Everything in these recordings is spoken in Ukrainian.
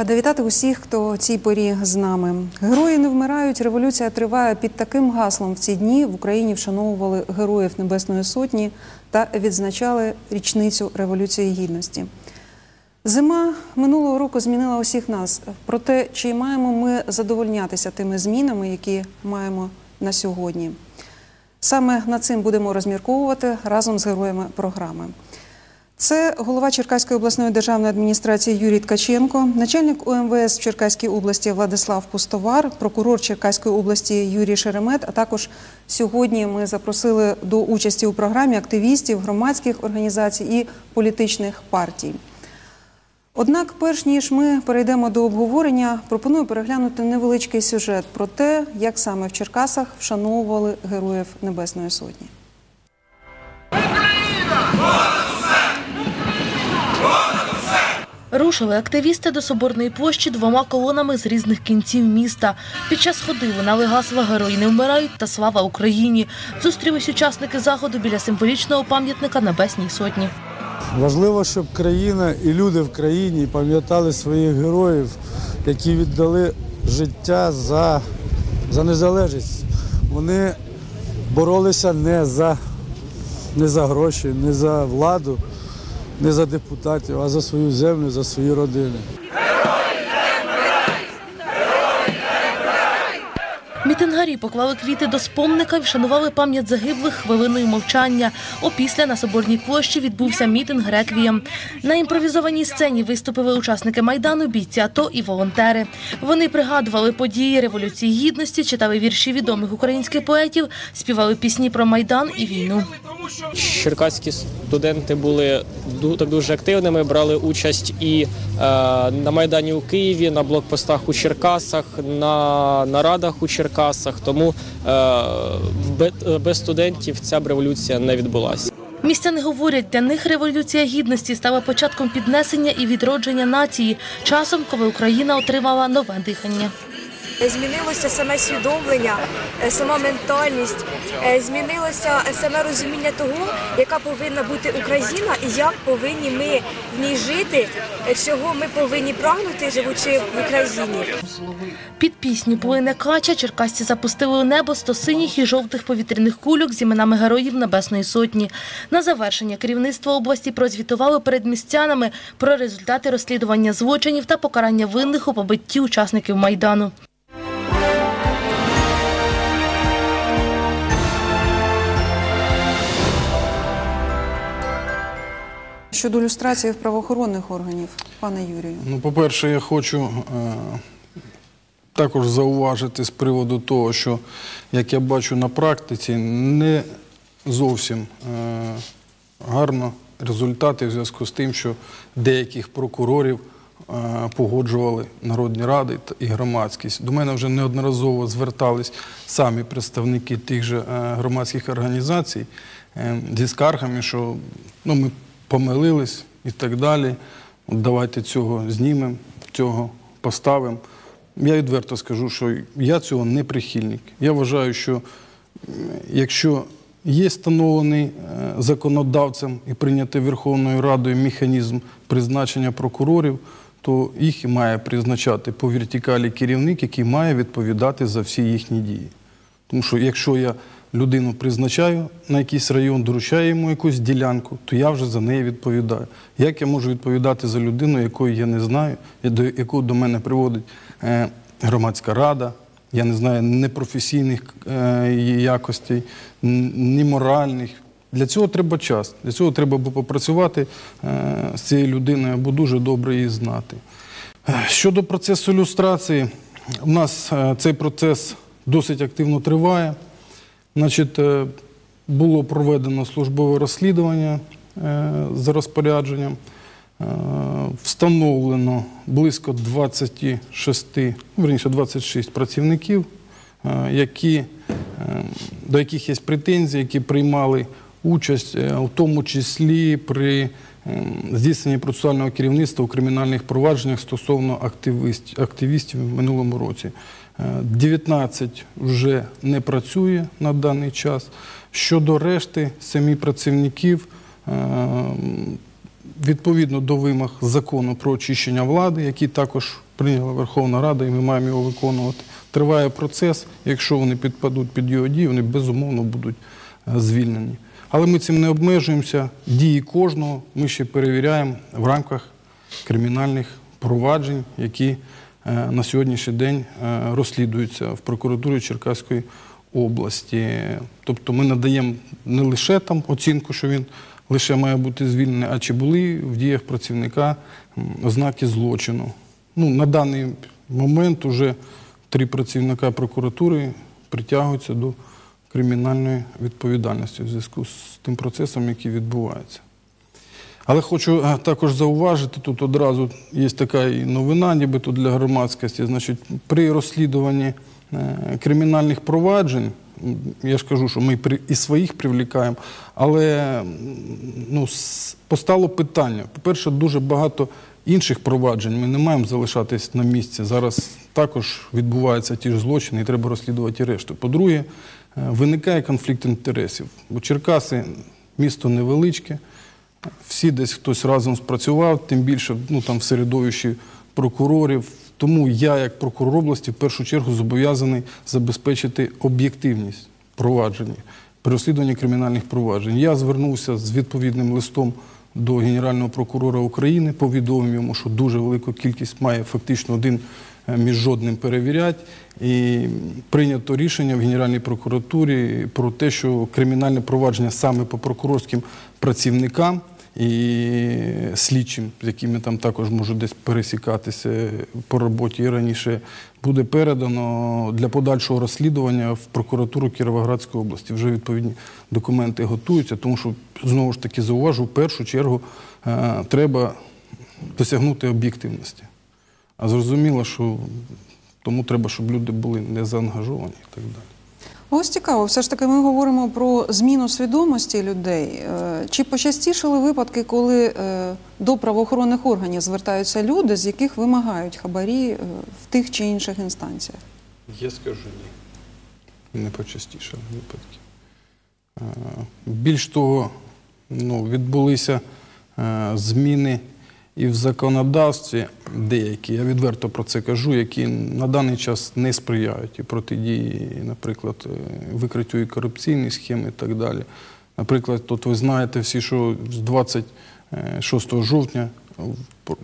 Рада вітати усіх, хто цій порі з нами. Герої не вмирають. Революція триває під таким гаслом. В ці дні в Україні вшановували героїв Небесної Сотні та відзначали річницю Революції Гідності. Зима минулого року змінила усіх нас. Проте, чи маємо ми задовольнятися тими змінами, які маємо на сьогодні? Саме над цим будемо розмірковувати разом з героями програми. Це голова Черкаської обласної державної адміністрації Юрій Ткаченко, начальник УМВС в Черкаській області Владислав Пустовар, прокурор Черкаської області Юрій Шеремет. А також сьогодні ми запросили до участі у програмі активістів, громадських організацій і політичних партій. Однак, перш ніж ми перейдемо до обговорення, пропоную переглянути невеличкий сюжет про те, як саме в Черкасах вшановували героїв Небесної Сотні. Рушили активісти до Соборної площі двома колонами з різних кінців міста. Під час ходи лунали гасла «Герої не вмирають» та «Слава Україні». Зустрілись учасники заходу біля символічного пам'ятника Небесній Сотні. Важливо, щоб країна і люди в країні пам'ятали своїх героїв, які віддали життя за, за незалежність. Вони боролися не за, не за гроші, не за владу, не за депутатів, а за свою землю, за свої родини. Мітингарі поклали квіти до спомника і вшанували пам'ять загиблих хвилиною мовчання. Опісля на Соборній площі відбувся мітинг «Реквієм». На імпровізованій сцені виступили учасники Майдану, бійці АТО і волонтери. Вони пригадували події Революції Гідності, читали вірші відомих українських поетів, співали пісні про Майдан і війну. Черкаські студенти були ду- дуже активними, брали участь і е, на Майдані у Києві, на блокпостах у Черкасах, на нарадах у Черкасах. Тому е, без студентів ця б революція не відбулася. Містяни говорять, для них революція гідності стала початком піднесення і відродження нації, часом, коли Україна отримала нове дихання. Змінилося саме свідомлення, е, сама ментальність, е, змінилося саме розуміння того, яка повинна бути Україна і як повинні ми в ній жити, е, чого ми повинні прагнути, живучи в Україні. Під пісню «Плине кача» черкасці запустили у небо 100 синіх і жовтих повітряних кульок з іменами героїв Небесної Сотні. На завершення керівництво області прозвітувало перед містянами про результати розслідування злочинів та покарання винних у побитті учасників Майдану. Щодо люстрації в правоохоронних органів, пане Юрію. Ну, по-перше, я хочу е, також зауважити з приводу того, що, як я бачу на практиці, не зовсім е, гарно результати в зв'язку з тим, що деяких прокурорів е, погоджували народні ради і громадськість. До мене вже неодноразово звертались самі представники тих же громадських організацій зі скаргами, що ну, ми помилились і так далі. От давайте цього знімемо, цього поставимо. Я відверто скажу, що я цього не прихильник. Я вважаю, що якщо є встановлений е, законодавцем і прийнятий Верховною Радою механізм призначення прокурорів, то їх має призначати по вертикалі керівник, який має відповідати за всі їхні дії. Тому що якщо я людину призначаю на якийсь район, доручаю йому якусь ділянку, то я вже за неї відповідаю. Як я можу відповідати за людину, якої я не знаю, яку до мене приводить е, громадська рада, я не знаю ні професійних е, якостей, ні моральних. Для цього треба час. Для цього треба попрацювати е, з цією людиною, або дуже добре її знати. Е, Щодо процесу люстрації, у нас цей процес досить активно триває. Значить, е, було проведено службове розслідування е, за розпорядженням. Е, Встановлено близько 26, верніше 26 працівників, які, до яких є претензії, які приймали участь, в тому числі при е, здійсненні процесуального керівництва у кримінальних провадженнях стосовно активіст- активістів в минулому році. Е, 19 вже не працює на даний час. Щодо решти самі працівників, е, відповідно до вимог закону про очищення влади, який також прийняла Верховна Рада, і ми маємо його виконувати. Триває процес. Якщо вони підпадуть під його дії, вони безумовно будуть е, звільнені. Але ми цим не обмежуємося. Дії кожного ми ще перевіряємо в рамках кримінальних проваджень, які е, на сьогоднішній день е, розслідуються в прокуратурі Черкаської області. Тобто ми надаємо не лише там оцінку, що він лише має бути звільнений, а чи були в діях працівника ознаки злочину. Ну, на даний момент вже три працівника прокуратури притягуються до кримінальної відповідальності в зв'язку з тим процесом, який відбувається. Але хочу також зауважити, тут одразу є така і новина, нібито для громадськості. Значить, при розслідуванні е, кримінальних проваджень, я ж кажу, що ми і своїх привлікаємо, але ну, постало питання. По-перше, дуже багато інших проваджень. Ми не маємо залишатись на місці. Зараз також відбуваються ті ж злочини, і треба розслідувати і решту. По-друге, е, виникає конфлікт інтересів. Бо Черкаси місто невеличке. Всі десь хтось разом спрацював, тим більше ну, там, в середовищі прокурорів. Тому я, як прокурор області, в першу чергу зобов'язаний забезпечити об'єктивність провадження при розслідуванні кримінальних проваджень. Я звернувся з відповідним листом до Генерального прокурора України, повідомив йому, що дуже велику кількість має фактично один е, між жодним перевіряти. І прийнято рішення в Генеральній прокуратурі про те, що кримінальне провадження саме по прокурорським працівникам і слідчим, з якими там також можуть десь пересікатися по роботі і раніше, буде передано для подальшого розслідування в прокуратуру Кіровоградської області. Вже відповідні документи готуються, тому що знову ж таки зауважу, в першу чергу е, треба досягнути об'єктивності. А зрозуміло, що тому треба, щоб люди були не заангажовані і так далі. Ось цікаво, все ж таки ми говоримо про зміну свідомості людей. Е, Чи почастішали випадки, коли е, до правоохоронних органів звертаються люди, з яких вимагають хабарі е, в тих чи інших інстанціях? Я скажу ні. Не почастіше випадки. Більш того, ну, відбулися зміни і в законодавстві деякі, я відверто про це кажу, які на даний час не сприяють і протидії, наприклад, е, викриттю і корупційних схем і так далі. Наприклад, тут ви знаєте всі, що з 26 жовтня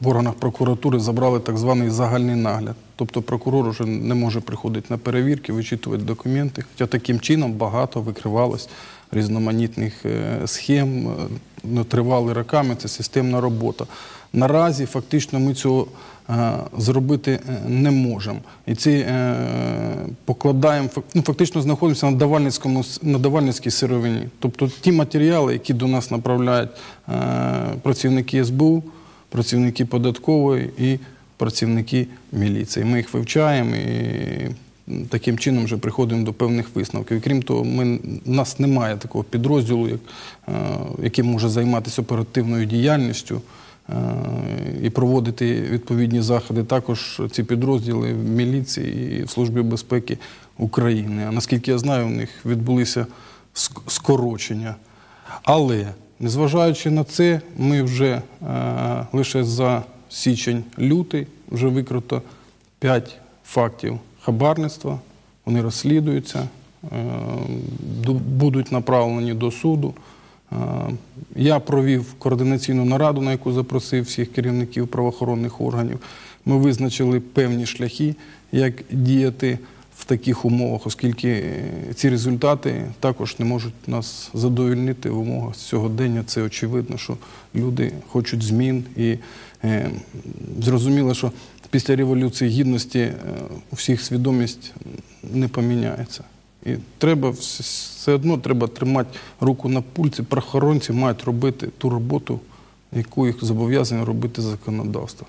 в органах прокуратури забрали так званий загальний нагляд. Тобто прокурор вже не може приходити на перевірки, вичитувати документи. Хоча таким чином багато викривалось різноманітних е, схем, е, ну, тривали роками, це системна робота. Наразі фактично ми цього е, зробити е, не можемо. І ці е, покладаємо, ну, фактично знаходимося на давальницькому на давальницькій сировині. Тобто ті матеріали, які до нас направляють працівники СБУ, працівники податкової і працівники міліції. Ми їх вивчаємо і таким чином вже приходимо до певних висновків. Крім того, ми, нас немає такого підрозділу, як, який може займатися оперативною діяльністю і проводити відповідні заходи. Також ці підрозділи в міліції і в Службі безпеки України. А наскільки я знаю, у них відбулися скорочення. Але незважаючи на це, ми вже е, лише за січень-лютий вже викрито 5 фактів хабарництва. Вони розслідуються, е, будуть направлені до суду. Е, Я провів координаційну нараду, на яку запросив всіх керівників правоохоронних органів. Ми визначили певні шляхи, як діяти в таких умовах, оскільки е, ці результати також не можуть нас задовольнити в умовах сьогодення. Це очевидно, що люди хочуть змін і е, зрозуміло, що після революції гідності е, у всіх свідомість не поміняється. І треба вс- все одно треба тримати руку на пульці. Прохоронці мають робити ту роботу, яку їх зобов'язані робити законодавство.